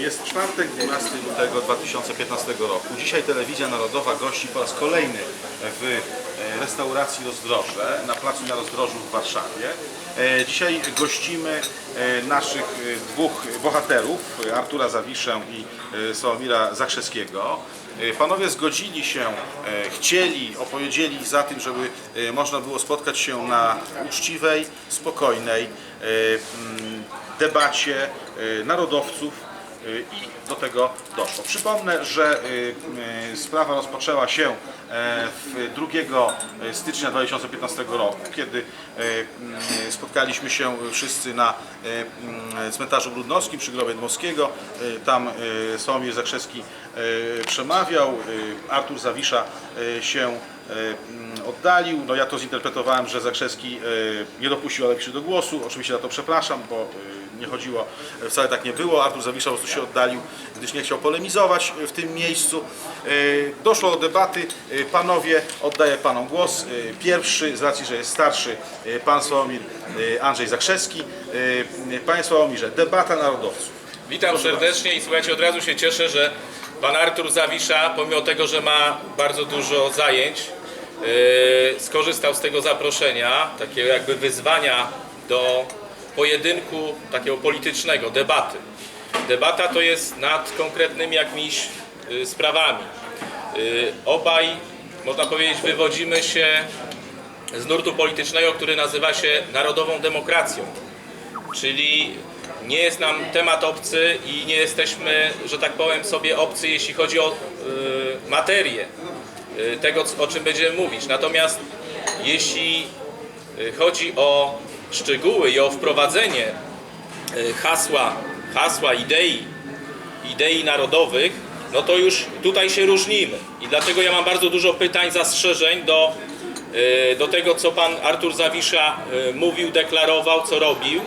Jest czwartek, 12 lutego 2015 roku. Dzisiaj Telewizja Narodowa gości po raz kolejny w e, restauracji Rozdroże na placu na Rozdrożu w Warszawie. E, Dzisiaj gościmy e, naszych dwóch bohaterów, Artura Zawiszę i Sławomira Zakrzewskiego. Panowie zgodzili się, chcieli, opowiedzieli za tym, żeby można było spotkać się na uczciwej, spokojnej debacie narodowców i do tego doszło. Przypomnę, że y, y, sprawa rozpoczęła się e, w 2 stycznia 2015 roku, kiedy y, y, spotkaliśmy się wszyscy na y, y, cmentarzu Brudnowskim przy grobie Dmowskiego. Y, Tam y, Sławomir Zakrzewski y, przemawiał, y, Artur Zawisza y, się y, mm, oddalił. No ja to zinterpretowałem, że Zakrzewski y, nie dopuścił Aleksiu do głosu. Oczywiście za to przepraszam, bo y, nie chodziło, wcale tak nie było. Artur Zawisza po prostu się oddalił, gdyż nie chciał polemizować w tym miejscu. Y, Doszło do debaty. Y, Panowie, oddaję Panom głos. Pierwszy, z racji, że jest starszy, Pan Sławomir Andrzej Zakrzewski. Panie Sławomirze, debata narodowców. Witam serdecznie i słuchajcie, od razu się cieszę, że pan Artur Zawisza, pomimo tego, że ma bardzo dużo zajęć, skorzystał z tego zaproszenia, takiego jakby wyzwania do pojedynku takiego politycznego, debaty. Debata to jest nad konkretnymi jakimiś yy, sprawami. Yy, obaj, można powiedzieć, wywodzimy się z nurtu politycznego, który nazywa się narodową demokracją czyli nie jest nam temat obcy i nie jesteśmy, że tak powiem sobie obcy, jeśli chodzi o y, materię y, tego, o czym będziemy mówić. Natomiast jeśli y, chodzi o szczegóły i o wprowadzenie y, hasła, hasła idei, idei narodowych, no to już tutaj się różnimy. I dlatego ja mam bardzo dużo pytań, zastrzeżeń do, y, do tego, co pan Artur Zawisza y, mówił, deklarował, co robił.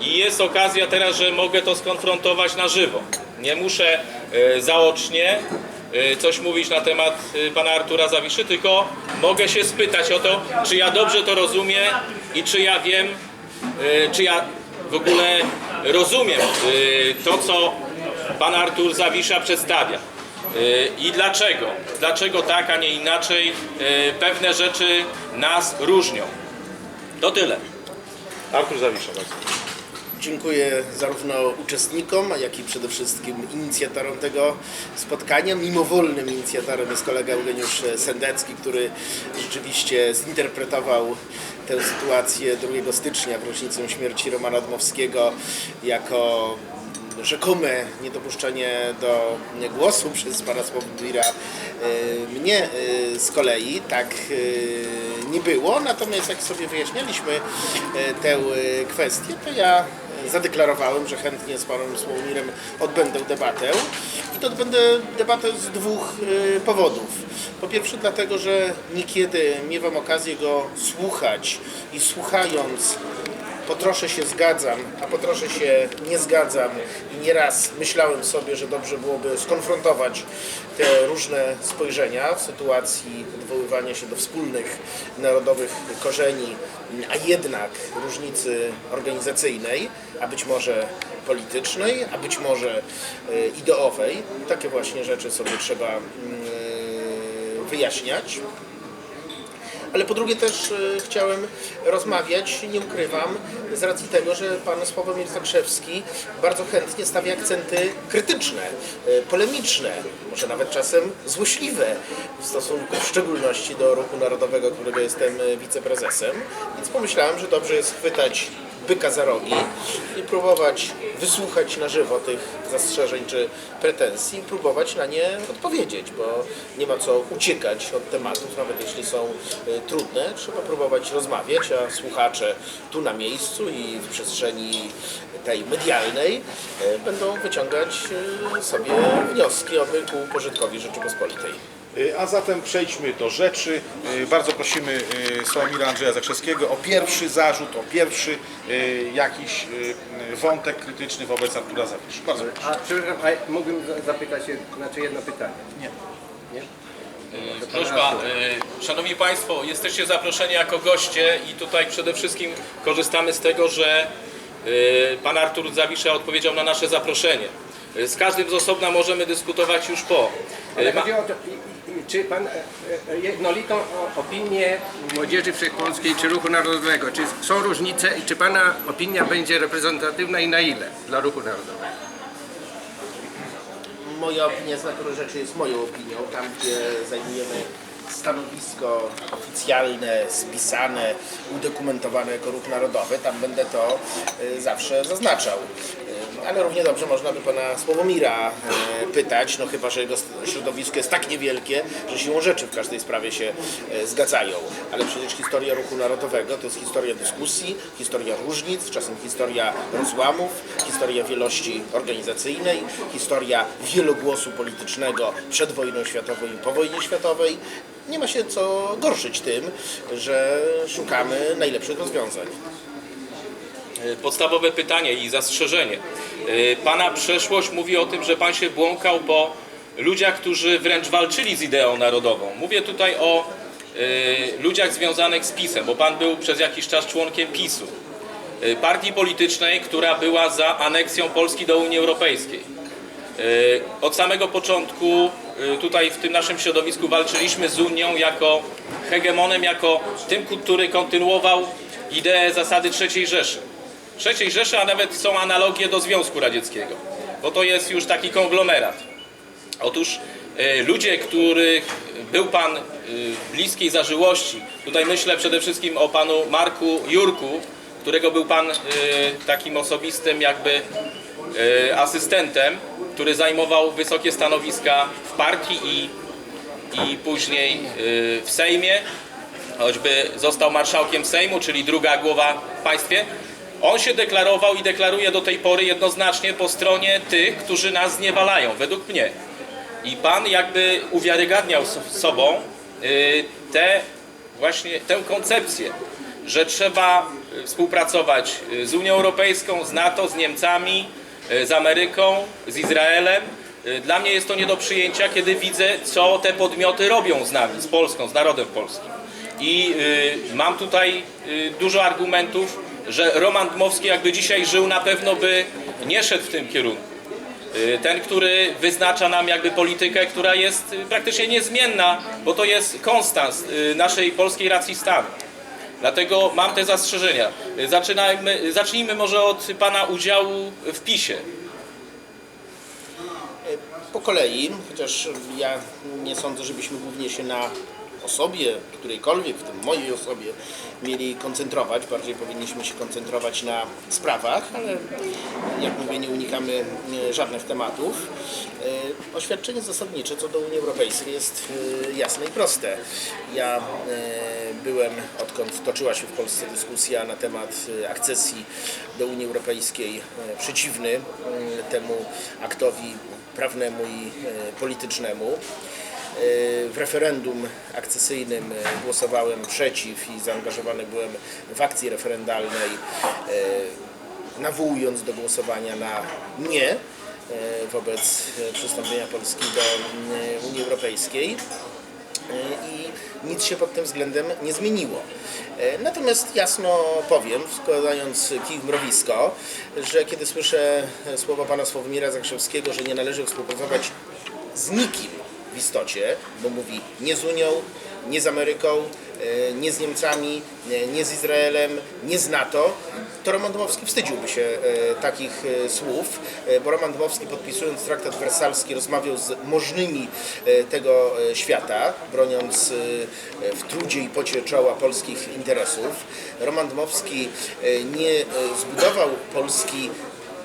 I jest okazja teraz, że mogę to skonfrontować na żywo. Nie muszę zaocznie coś mówić na temat y, pana Artura Zawiszy, tylko mogę się spytać o to, czy ja dobrze to rozumiem i czy ja wiem, y, czy ja w ogóle rozumiem to, co pan Artur Zawisza przedstawia. I dlaczego? Dlaczego tak, a nie inaczej? Pewne rzeczy nas różnią. To tyle. Artur Zawisza, bardzo. Dziękuję zarówno uczestnikom, jak i przede wszystkim inicjatorom tego spotkania. Mimowolnym inicjatorem jest kolega Eugeniusz Sendecki, który rzeczywiście zinterpretował tę sytuację 2 stycznia w rocznicę śmierci Romana Dmowskiego jako rzekome niedopuszczenie do głosu przez pana Sławomira e, mnie e, z kolei tak e, nie było, natomiast jak sobie wyjaśnialiśmy tę kwestię, to ja zadeklarowałem, że chętnie z panem Sławomirem odbędę debatę i to odbędę debatę z dwóch e, powodów. Po pierwsze dlatego, że niekiedy miewam okazję go słuchać i słuchając po trosze się zgadzam, a po trosze się nie zgadzam i nieraz myślałem sobie, że dobrze byłoby skonfrontować te różne spojrzenia w sytuacji odwoływania się do wspólnych narodowych korzeni, a jednak różnicy organizacyjnej, a być może politycznej, a być może e, ideowej. Takie właśnie rzeczy sobie trzeba mm, e, wyjaśniać. Ale po drugie też e, chciałem rozmawiać, nie ukrywam, z racji tego, że pan Sławomir Zakrzewski bardzo chętnie stawia akcenty krytyczne, e, polemiczne, może nawet czasem złośliwe w stosunku w szczególności do Ruchu Narodowego, którego jestem e, wiceprezesem. Więc pomyślałem, że dobrze jest chwytać byka za rogi i próbować wysłuchać na żywo tych zastrzeżeń czy pretensji i próbować na nie odpowiedzieć, bo nie ma co uciekać od tematów, nawet jeśli są e, trudne. Trzeba próbować rozmawiać, a słuchacze tu na miejscu i w przestrzeni tej medialnej e, będą wyciągać e, sobie wnioski, oby ku pożytkowi Rzeczypospolitej. Y, A zatem przejdźmy do rzeczy. Y, Bardzo prosimy y, Sławomira Andrzeja Zakrzewskiego o pierwszy zarzut, o pierwszy jakiś wątek krytyczny wobec Artura Zawisza. Bardzo proszę. A przepraszam, a mógłbym za- zapytać się, znaczy jedno pytanie. Nie. Nie? Y, Prośba, Szanowni Państwo, jesteście zaproszeni jako goście i tutaj przede wszystkim korzystamy z tego, że Pan Artur Zawisza odpowiedział na nasze zaproszenie. Z każdym z osobna możemy dyskutować już po. Ale ma- chodzi o to, czy pan e, e, jednolitą o- opinię Młodzieży Wszechpolskiej czy Ruchu Narodowego, czy są różnice i czy pana opinia będzie reprezentatywna i na ile dla Ruchu Narodowego? Moja opinia z natury rzeczy jest moją opinią. Tam, gdzie zajmujemy stanowisko oficjalne, spisane, udokumentowane jako ruch narodowy, tam będę to y, zawsze zaznaczał. Ale równie dobrze można by pana Sławomira y, pytać, no chyba, że jego środowisko jest tak niewielkie, że siłą rzeczy w każdej sprawie się y, zgadzają. Ale przecież historia ruchu narodowego to jest historia dyskusji, historia różnic, czasem historia rozłamów, historia wielości organizacyjnej, historia wielogłosu politycznego przed wojną światową i po wojnie światowej. Nie ma się co gorszyć tym, że szukamy najlepszych rozwiązań. Y, Podstawowe pytanie i zastrzeżenie. Y, Pana przeszłość mówi o tym, że Pan się błąkał po ludziach, którzy wręcz walczyli z ideą narodową. Mówię tutaj o y, ludziach związanych z PiSem, bo Pan był przez jakiś czas członkiem PiSu. Partii politycznej, która była za aneksją Polski do Unii Europejskiej. Od samego początku tutaj w tym naszym środowisku walczyliśmy z Unią jako hegemonem, jako tym, który kontynuował ideę zasady III Rzeszy. III Rzeszy, a nawet są analogie do Związku Radzieckiego, bo to jest już taki konglomerat. Otóż y, ludzie, których był Pan y, bliskiej zażyłości, tutaj myślę przede wszystkim o Panu Marku Jurku, którego był Pan y, takim osobistym jakby asystentem, który zajmował wysokie stanowiska w partii i, i później w Sejmie, choćby został marszałkiem Sejmu, czyli druga głowa w państwie. On się deklarował i deklaruje do tej pory jednoznacznie po stronie tych, którzy nas zniewalają, według mnie. I Pan jakby uwiarygadniał sobą y, tę właśnie tę koncepcję, że trzeba y, współpracować y, z Unią Europejską, z NATO, z Niemcami, z Ameryką, z Izraelem. Dla mnie jest to nie do przyjęcia, kiedy widzę, co te podmioty robią z nami, z Polską, z narodem polskim. I mam tutaj dużo argumentów, że Roman Dmowski jakby dzisiaj żył, na pewno by nie szedł w tym kierunku. Y, Ten, który wyznacza nam jakby politykę, która jest praktycznie niezmienna, bo to jest konstans y, naszej polskiej racji stanu. Dlatego mam te zastrzeżenia. Y, Zaczynajmy, zacznijmy może od Pana udziału w PiSie. Po kolei, chociaż ja nie sądzę, żebyśmy głównie się na osobie, którejkolwiek, w tym mojej osobie, mieli koncentrować. Bardziej powinniśmy się koncentrować na sprawach, ale jak mówię, nie unikamy e, żadnych tematów. E, Oświadczenie zasadnicze co do Unii Europejskiej jest e, jasne i proste. Ja byłem, odkąd toczyła się w Polsce dyskusja na temat akcesji do Unii Europejskiej, przeciwny temu aktowi prawnemu i politycznemu. E, W referendum akcesyjnym e, głosowałem przeciw i zaangażowany byłem w akcji referendalnej, e, nawołując do głosowania na nie wobec przystąpienia Polski do mm, Unii Europejskiej i nic się pod tym względem nie zmieniło. Natomiast jasno powiem, składając kij w mrowisko, że kiedy słyszę słowa pana Sławomira Zakrzewskiego, że nie należy współpracować z nikim w istocie, bo mówi nie z Unią, nie z Ameryką, e, nie z Niemcami, nie- nie z Izraelem, nie z NATO, to Roman Dmowski wstydziłby się e, takich e, słów, e, bo Roman Dmowski podpisując traktat wersalski rozmawiał z możnymi e, tego e, świata, broniąc e, w trudzie i pocie czoła polskich interesów. Roman Dmowski e, nie e, zbudował Polski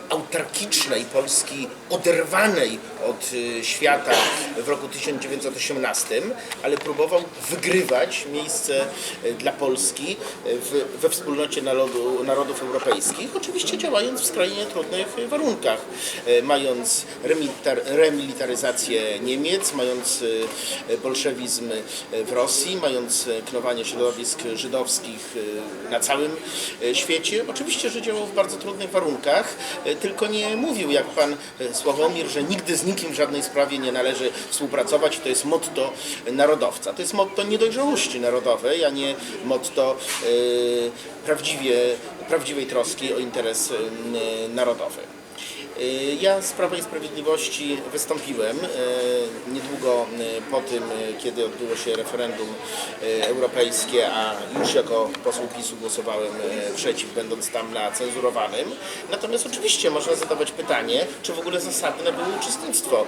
autarkicznej Polski, oderwanej od y, świata w roku 1918, ale próbował wygrywać miejsce y, dla Polski y, w, we wspólnocie narodu, narodów europejskich, oczywiście działając w skrajnie trudnych warunkach, mając remilitar, remilitaryzację Niemiec, mając bolszewizm w Rosji, mając knowanie środowisk żydowskich na całym świecie. Oczywiście, że działał w bardzo trudnych warunkach, tylko nie mówił jak pan y, Sławomir, że nigdy z nikim w żadnej sprawie nie należy współpracować to jest motto narodowca. To jest motto niedojrzałości narodowej, a nie motto y, prawdziwie, prawdziwej troski o interes y, narodowy. Y, Ja z Prawa i Sprawiedliwości wystąpiłem y, niedługo y, po tym, kiedy odbyło się referendum europejskie, a już jako poseł PiSu głosowałem przeciw, będąc tam na cenzurowanym. Natomiast oczywiście można zadawać pytanie, czy w ogóle zasadne było uczestnictwo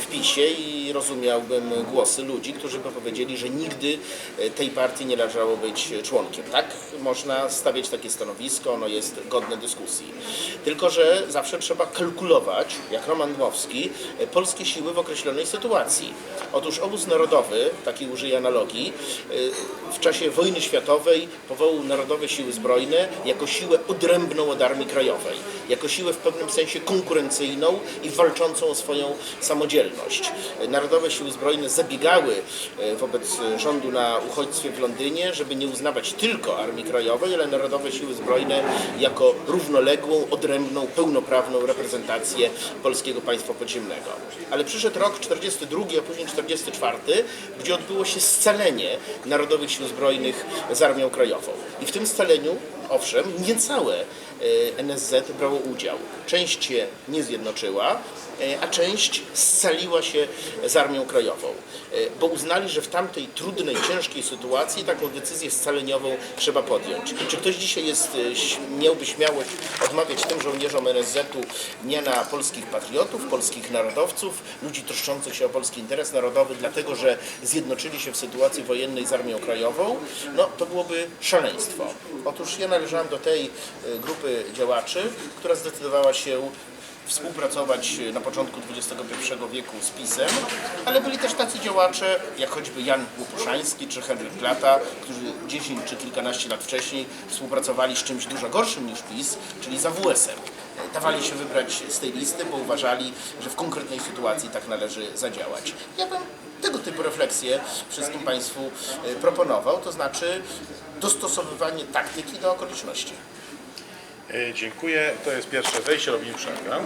w PiSie i rozumiałbym głosy ludzi, którzy by powiedzieli, że nigdy tej partii nie należało być członkiem. Tak można stawiać takie stanowisko, ono jest godne dyskusji. Tylko, że zawsze trzeba kalkulować, jak Roman Dmowski, e, polskie siły w określonej sytuacji. Otóż obóz narodowy, takiej użyję analogii, e, w czasie wojny światowej powołał Narodowe Siły Zbrojne jako siłę odrębną od Armii Krajowej, jako siłę w pewnym sensie konkurencyjną i walczącą o swoją samodzielność. Narodowe Siły Zbrojne zabiegały e, wobec rządu na uchodźstwie w Londynie, żeby nie uznawać tylko Armii Krajowej, ale Narodowe Siły Zbrojne jako równoległą, odrębną, pełnoprawną reprezentację polskiego państwa podziemnego. Ale przyszedł rok 42, a później 44, gdzie odbyło się scalenie Narodowych Sił Zbrojnych z Armią Krajową. I w tym scaleniu, owszem, niecałe NSZ brało udział. Część się nie zjednoczyła, e, a część scaliła się z Armią Krajową, e, bo uznali, że w tamtej trudnej, ciężkiej sytuacji taką decyzję scaleniową trzeba podjąć. Czy ktoś dzisiaj jest, miałby śmiałość odmawiać tym żołnierzom NSZ-u miana polskich patriotów, polskich narodowców, ludzi troszczących się o polski interes narodowy, dlatego że zjednoczyli się w sytuacji wojennej z Armią Krajową? No to byłoby szaleństwo. Otóż ja należałem do tej e, grupy działaczy, która zdecydowała się współpracować na początku XXI wieku z PiSem, ale byli też tacy działacze, jak choćby Jan Łopuszański czy Henryk Plata, którzy 10 czy kilkanaście lat wcześniej współpracowali z czymś dużo gorszym niż PiS, czyli z AWS-em. Dawali się wybrać z tej listy, bo uważali, że w konkretnej sytuacji tak należy zadziałać. Ja bym tego typu refleksje wszystkim Państwu e, proponował, to znaczy dostosowywanie taktyki do okoliczności. E, Dziękuję. To jest pierwsze wejście, robimy przerwę.